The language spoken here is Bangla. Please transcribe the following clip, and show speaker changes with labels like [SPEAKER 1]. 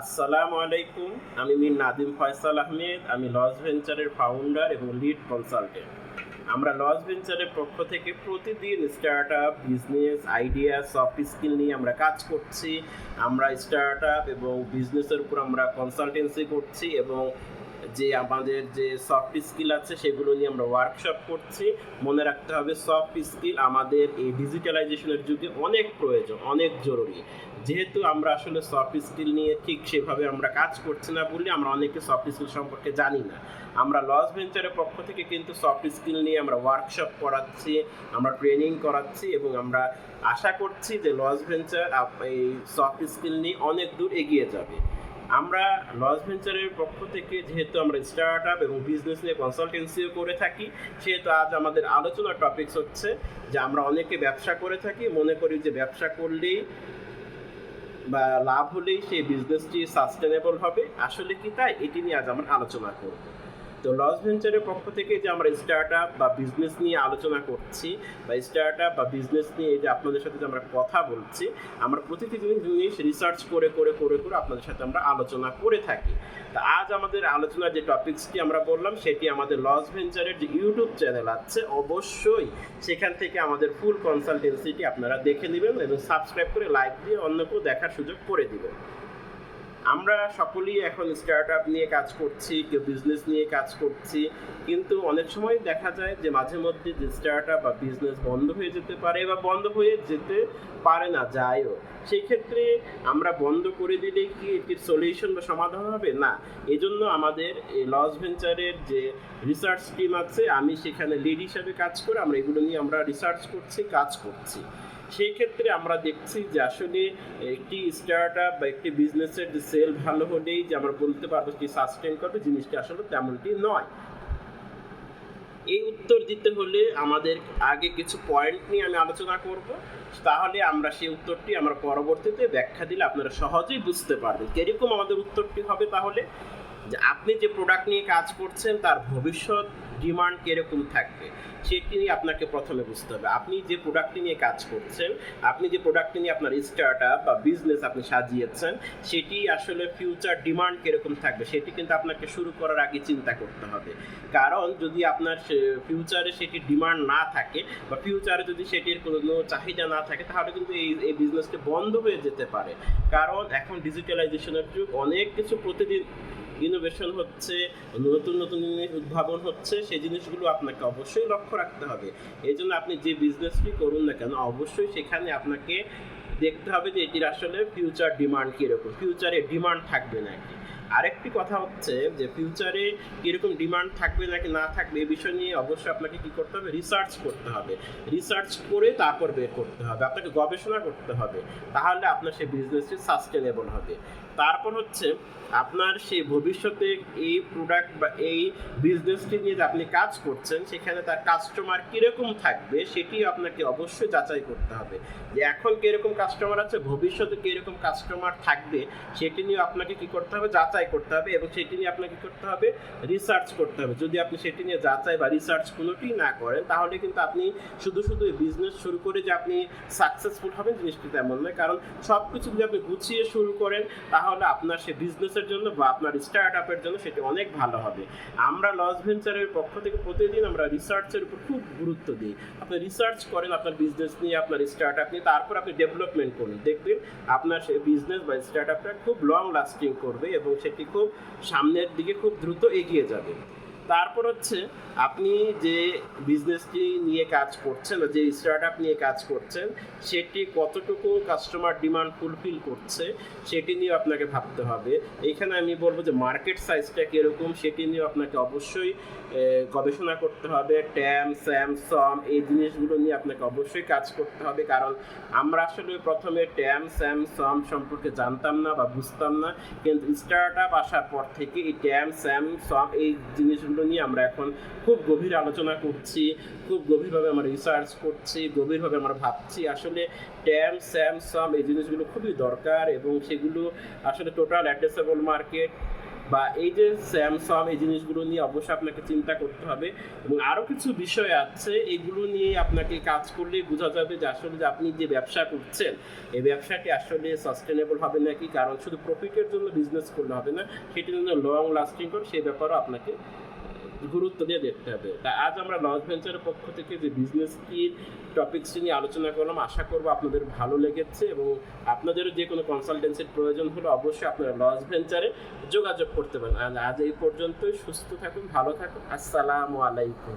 [SPEAKER 1] আসসালামু আলাইকুম, আমি মির নাদিম ফয়সাল আহমেদ, আমি লস ভেঞ্চারের ফাউন্ডার এবং লিড কনসালটেন্ট আমরা লস ভেঞ্চারের পক্ষ থেকে প্রতিদিন start up business idea soft skill নিয়ে আমরা কাজ করছি। আমরা স্টার্ট আপ এবং বিজনেসের উপর আমরা কনসালটেন্সি করছি এবং যে আমাদের যে সফট স্কিল আছে সেগুলো নিয়ে আমরা ওয়ার্কশপ করছি। মনে রাখতে হবে সফট স্কিল আমাদের এই ডিজিটালাইজেশনের যুগে অনেক প্রয়োজন, অনেক জরুরি। যেহেতু আমরা আসলে সফট স্কিল নিয়ে ঠিক সেভাবে আমরা কাজ করছি না বলে আমরা অনেকে সফট স্কিল সম্পর্কে জানি না। আমরা লস ভেঞ্চারের পক্ষ থেকে কিন্তু সফট স্কিল নিয়ে আমরা ওয়ার্কশপ করাচ্ছি, আমরা ট্রেনিং করাচ্ছি এবং আমরা আশা করছি যে লস ভেঞ্চার এই সফট স্কিল নিয়ে অনেক দূর এগিয়ে যাবে। আমরা লস ভেঞ্চারের পক্ষ থেকে যেহেতু আমরা স্টার্ট আপ এবং বিজনেস নিয়ে কনসালটেন্সিও করে থাকি, সেহেতু আজ আমাদের আলোচনার টপিকস হচ্ছে যে আমরা অনেকে ব্যবসা করে থাকি, মনে করি যে ব্যবসা করলেই বা লাভ হলেই সেই বিজনেসটি সাস্টেনেবল হবে। আসলে কি তাই? এটি নিয়ে আজ আমরা আলোচনা করব। তো লস ভেঞ্চারের পক্ষ থেকে যে আমরা স্টার্ট আপ বা বিজনেস নিয়ে আলোচনা করছি বা স্টার্ট আপ বা বিজনেস নিয়ে এই যে আপনাদের সাথে যে আমরা কথা বলছি, আমরা প্রতিটি জিনিস রিসার্চ করে করে করে করে আপনাদের সাথে আমরা আলোচনা করে থাকি। তা আজ আমাদের আলোচনার যে টপিকসটি আমরা বললাম, সেটি আমাদের লস ভেঞ্চারের যে ইউটিউব চ্যানেল আছে, অবশ্যই সেখান থেকে আমাদের ফুল কনসালটেন্সিটি আপনারা দেখে নেবেন এবং সাবস্ক্রাইব করে লাইক দিয়ে অন্যকেও দেখার সুযোগ করে দিবেন। আমরা সকলেই এখন স্টার্ট আপ নিয়ে কাজ করছি, কেউ বিজনেস নিয়ে কাজ করছি। কিন্তু অনেক সময় দেখা যায় যে মাঝে মধ্যে যে স্টার্ট আপ বা বিজনেস বন্ধ হয়ে যেতে পারে বা বন্ধ হয়ে যেতে পারে না, যায়ও। সেই ক্ষেত্রে আমরা বন্ধ করে দিলে কি এটির সলিউশন বা সমাধান হবে? না। এই জন্য আমাদের লস ভেঞ্চারের যে রিসার্চ টিম আছে, আমি সেখানে লিড হিসাবে কাজ করে আমরা এগুলো নিয়ে আমরা রিসার্চ করছি, কাজ করছি। সেই ক্ষেত্রে আমরা দেখছি যে আসলে একটি স্টার্ট আপ বা একটি বিজনেসের যে সেল ভালো হলেই যে আমরা বলতে পারব কি সাস্টেন করবে, জিনিসটা আসলে তেমনটি নয়। এই উত্তর দিতে হলে আমাদের আগে কিছু পয়েন্ট নিয়ে আমি আলোচনা করব। তাহলে আমরা সেই উত্তরটি আমরা পরবর্তীতে ব্যাখ্যা দিলে আপনারা সহজেই বুঝতে পারবেন। কীরকম আমাদের উত্তরটি হবে তাহলে? যে আপনি যে প্রোডাক্ট নিয়ে কাজ করছেন, তার ভবিষ্যৎ ডিমান্ড কীরকম থাকবে, সেটি আপনাকে প্রথমে বুঝতে হবে। আপনি যে প্রোডাক্টটি নিয়ে কাজ করছেন, আপনি যে প্রোডাক্টটি নিয়ে আপনার স্টার্ট আপ বা বিজনেস আপনি সাজিয়েছেন, সেটি আসলে ফিউচার ডিমান্ড কীরকম থাকবে, সেটি কিন্তু আপনাকে শুরু করার আগে চিন্তা করতে হবে। কারণ যদি আপনার ফিউচারে সেটি ডিমান্ড না থাকে বা ফিউচারে যদি সেটির কোনো চাহিদা না থাকে, তাহলে কিন্তু এই এই বিজনেসটি বন্ধ হয়ে যেতে পারে। কারণ এখন ডিজিটালাইজেশনের যুগ, অনেক কিছু প্রতিদিন ইনোভেশন হচ্ছে, নতুন নতুন জিনিস উদ্ভাবন হচ্ছে, সেই জিনিসগুলো আপনাকে অবশ্যই লক্ষ্য রাখতে হবে। এই জন্য আপনি যে বিজনেসটি করুন না কেন, অবশ্যই সেখানে আপনাকে দেখতে হবে যে এটির আসলে ফিউচার ডিমান্ড কীরকম। ফিউচারে ডিমান্ড থাকবে নাকি? আরেকটি কথা হচ্ছে যে ফিউচারে কীরকম ডিমান্ড থাকবে নাকি না থাকবে, এই বিষয় নিয়ে অবশ্যই আপনাকে কি করতে হবে? রিসার্চ করতে হবে। রিসার্চ করে তারপর বের করতে হবে। আপনাকে গবেষণা করতে হবে। তাহলে আপনার সেই বিজনেসটি সাস্টেনেবল হবে। তারপর হচ্ছে আপনার সেই ভবিষ্যতে এই প্রোডাক্ট বা এই বিজনেসটি নিয়ে যে আপনি কাজ করছেন, সেখানে তার কাস্টমার কীরকম থাকবে সেটি আপনাকে অবশ্যই যাচাই করতে হবে। যে এখন কীরকম কাস্টমার আছে, ভবিষ্যতে কীরকম কাস্টমার থাকবে, সেটি নিয়ে আপনাকে কি করতে হবে? যাচাই করতে হবে এবং সেটি নিয়ে আপনাকে করতে হবে রিসার্চ করতে হবে। যদি আপনি সেটি নিয়ে যাচাই বা রিসার্চ কোনোটি না করেন, তাহলে কিন্তু আপনি শুধু শুধু বিজনেস শুরু করে যে আপনি সাকসেসফুল হবেন জিনিসটি তেমন নয়। কারণ সব কিছু যদি আপনি গুছিয়ে শুরু করেন, তাহলে আপনার সে বিজনেসের জন্য বা আপনার স্টার্ট আপের জন্য সেটি অনেক ভালো হবে। আমরা লস ভেঞ্চারের পক্ষ থেকে প্রতিদিন আমরা রিসার্চের উপর খুব গুরুত্ব দিই। আপনি রিসার্চ করেন আপনার বিজনেস নিয়ে, আপনার স্টার্ট আপ নিয়ে, তারপর আপনি ডেভেলপমেন্ট করুন। দেখবেন আপনার সেই বিজনেস বা স্টার্ট আপটা খুব লং লাস্টিং করবে এবং সেটি খুব সামনের দিকে খুব দ্রুত এগিয়ে যাবে। তারপর হচ্ছে আপনি যে বিজনেসটি নিয়ে কাজ করছেন যে স্টার্ট আপ নিয়ে কাজ করছেন, সেটি কতটুকু কাস্টমার ডিমান্ড ফুলফিল করছে, সেটি নিয়ে আপনাকে ভাবতে হবে। এখানে আমি বলব যে মার্কেট সাইজটা কীরকম, সেটি নিয়ে আপনাকে অবশ্যই গবেষণা করতে হবে। ট্যাম স্যাম সম এই জিনিসগুলো নিয়ে আপনাকে অবশ্যই কাজ করতে হবে। কারণ আমরা আসলে প্রথমে ট্যাম স্যাম সম সম্পর্কে জানতাম না বা বুঝতাম না। কিন্তু স্টার্ট আসার পর থেকে এই ট্যাম স্যাম সম এই জিনিসগুলো নিয়ে আমরা এখন খুব গভীর আলোচনা করছি, খুব গভীরভাবে আমরা রিসার্চ করছি, গভীরভাবে আমরা ভাবছি। আসলে ট্যাম স্যাম সাম এই জিনিসগুলো খুবই দরকার এবং সেগুলো আসলে টোটাল অ্যাড্রেসেবল মার্কেট বা এই যে স্যামসাং এই জিনিসগুলো নিয়ে অবশ্যই আপনাকে চিন্তা করতে হবে এবং আরও কিছু বিষয় আছে, এগুলো নিয়ে আপনাকে কাজ করলেই বোঝা যাবে যে আসলে যে আপনি যে ব্যবসা করছেন, এই ব্যবসাটি আসলে সাস্টেনেবল হবে নাকি? কারণ শুধু প্রফিটের জন্য বিজনেস করলে হবে না সেটি জন্য লং লাস্টিং করে সেই ব্যাপারেও আপনাকে গুরুত্ব দিয়ে দেখতে হবে। তা আজ আমরা লঞ্চ ভেঞ্চারের পক্ষ থেকে যে বিজনেস কি টপিকসটি নিয়ে আলোচনা করলাম, আশা করব আপনাদের ভালো লেগেছে এবং আপনাদেরও যে কোনো কনসালটেন্সির প্রয়োজন হলে অবশ্যই আপনারা লঞ্চ ভেঞ্চারে যোগাযোগ করতে পারেন। আজ এই পর্যন্তই, সুস্থ থাকুন, ভালো থাকুন, আসসালামু আলাইকুম।